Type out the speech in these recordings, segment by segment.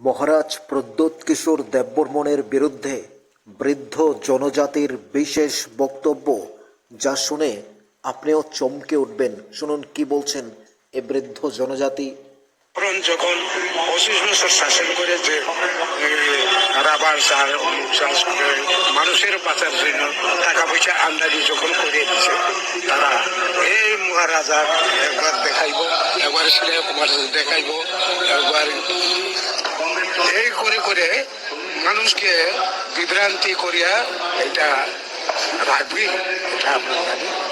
মহারাজ প্রদ্যোৎ কিশোর দেববর্মনের বিরুদ্ধে বৃদ্ধ জনজাতির বিশেষ বক্তব্য, যা শুনে আপনিও চমকে উঠবেন। শুনুন কি বলছেন এ বৃদ্ধ জনজাতি। যখন পঁচিশ বছর শাসন করে যে রাবার চাষ করে মানুষের বাঁচার জন্য টাকা পয়সা আমদানি যখন করে দিচ্ছে তারা এই মহারাজা, একবার দেখাইব। একবার শ্রেয় কুমার দেখাইব, একবার এই করে করে মানুষকে বিভ্রান্তি করিয়া এটা রাখবি, এটা।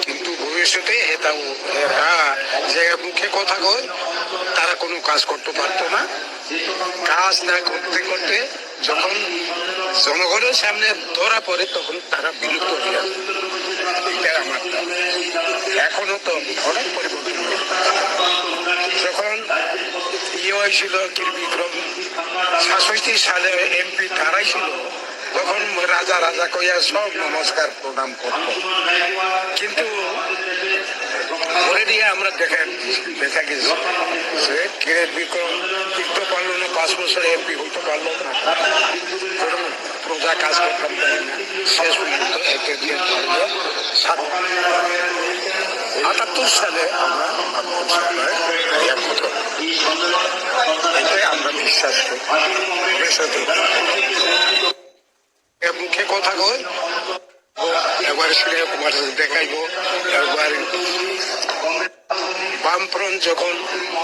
কিন্তু ভবিষ্যতে এটাও এরা যে মুখে কথা কয়, তারা কোনো কাজ করতে পারতো না কাজ না করতে করতে যখন জনগণের সামনে ধরা পড়ে, তখন তারা বিলুপ্ত হয়ে দাবি। এখনও তো অনেক পরিবর্তন হয়েছিল বিক্রম সাতষট্টি সালে এমপি তারাই ছিল। তখন রাজা রাজা কইয়া সব নমস্কার, প্রণাম করত। কিন্তু দিয়ে আমরা দেখা দেখা গেছি বিক্রম টিকতে পারল না, পাঁচ বছর এমপি হইতে পারল না। প্রজা কাজ করতাম শেষ পর্যন্ত একে দিয়ে পারল সাত। আটাত্তর সালে আমরা মুখে কথা কয়। একবার শ্রেয় কুমার দেখাইব একবার বামফ্রন্ট যখন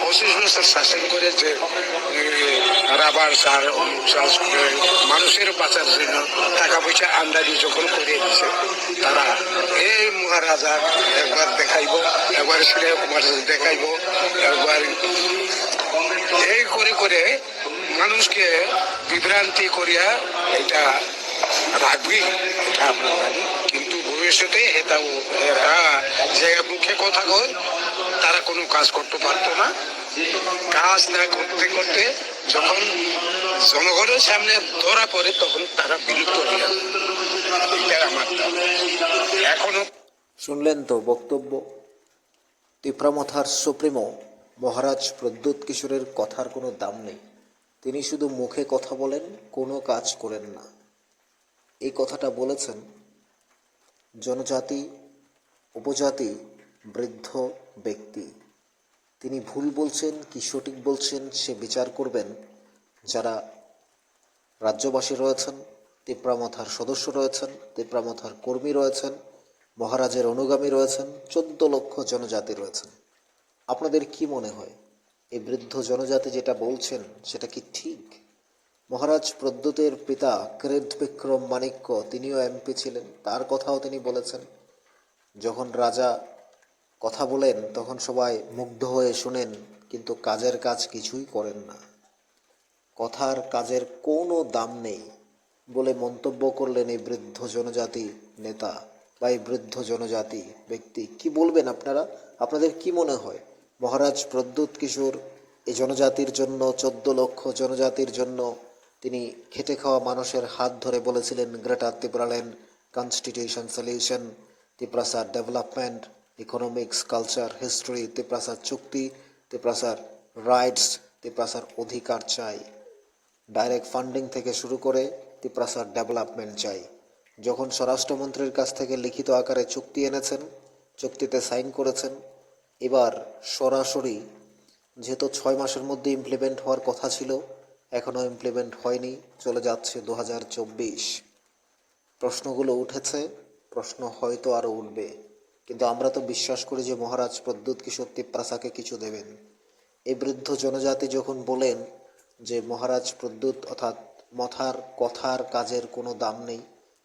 পঁচিশ বছর শাসন করে যে এ, রাবার করে মানুষের বাঁচার জন্য টাকা পয়সা আমদানি যখন করে দিচ্ছে তারা, এই মহারাজা, একবার দেখাইব, একবার শ্রেয় কুমার দেখাইব, একবার এই করে করে মানুষকে বিভ্রান্তি করিয়া এটা রাখবি, এটা আমরা জানি। কিন্তু ভবিষ্যতে এটাও এরা যে মুখে কথা কয়, তারা কোনো কাজ করতে পারতো না কাজ না করতে করতে জনগণের সামনে ধরা পড়ে তখন তারা বিলুপ্ত হয়ে আমার এখনও শুনলেন তো বক্তব্য? তিপ্রামথার সুপ্রিমো মহারাজ প্রদ্যুৎ কিশোরের কথার কোনো দাম নেই। তিনি শুধু মুখে কথা বলেন, কোনো কাজ করেন না। এই কথাটা বলেছেন জনজাতি, উপজাতি, বৃদ্ধ ব্যক্তি। তিনি ভুল বলছেন, কি সঠিক বলছেন, সে বিচার করবেন। যারা রাজ্যবাসী রয়েছেন, তিপ্রামথার সদস্য রয়েছেন, তিপ্রামথার কর্মী রয়েছেন, মহারাজের অনুগামী রয়েছেন, চোদ্দ লক্ষ জনজাতি রয়েছেন। আপনাদের কি মনে হয়? এই বৃদ্ধ জনজাতি যেটা বলছেন, সেটা কি ঠিক? মহারাজ প্রদ্যুতের পিতা কৃদ বিক্রম মাণিক্য, তিনিও এমপি ছিলেন। তার কথাও তিনি বলেছেন। যখন রাজা কথা বলেন, তখন সবাই মুগ্ধ হয়ে শুনেন, কিন্তু কাজের কাজ কিছুই করেন না। কথার কাজের কোনো দাম নেই বলে মন্তব্য করলেন এই বৃদ্ধ জনজাতি নেতা বা এই বৃদ্ধ জনজাতি ব্যক্তি। কি বলবেন আপনারা? আপনাদের কি মনে হয়? মহারাজ প্রদ্যুৎ কিশোর এই জনজাতির জন্য, চোদ্দ লক্ষ জনজাতির জন্য তিনি খেটে খাওয়া মানুষের হাত ধরে বলেছিলেন, গ্রেটার ত্রিপুরাল্যান্ড কনস্টিটিউশন সলিউশন তিপ্রাসার ডেভেলপমেন্ট, ইকোনমিক্স, কালচার, হিস্ট্রি তিপ্রাসার চুক্তি তিপ্রাসার রাইটস তিপ্রাসার অধিকার চাই। ডাইরেক্ট ফান্ডিং থেকে শুরু করে তিপ্রাসার ডেভেলপমেন্ট চাই। যখন স্বরাষ্ট্রমন্ত্রীর কাছ থেকে লিখিত আকারে চুক্তি এনেছেন, চুক্তিতে সাইন করেছেন, এবার সরাসরি যেহেতু ছয় মাসের মধ্যে ইমপ্লিমেন্ট হওয়ার কথা ছিল, এখনও ইমপ্লিমেন্ট হয়নি, চলে যাচ্ছে দু হাজার চব্বিশ। প্রশ্নগুলো উঠেছে, প্রশ্ন হয়তো আরও উঠবে। কিন্তু আমরা তো বিশ্বাস করি যে মহারাজ প্রদ্যুৎ কিশোর তিপ্রাসাকে কিছু দেবেন। এই বৃদ্ধ জনজাতি যখন বলেন যে মহারাজ প্রদ্যুৎ অর্থাৎ মথার, কথার কাজের কোনো দাম নেই,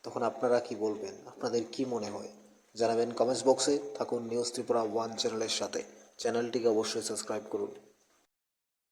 তখন আপনারা কি বলবেন? আপনাদের কি মনে হয়? জানাবেন কমেন্টস বক্সে। থাকুন নিউজ ত্রিপুরা ওয়ান চ্যানেলের সাথে। চ্যানেলটিকে অবশ্যই সাবস্ক্রাইব করুন।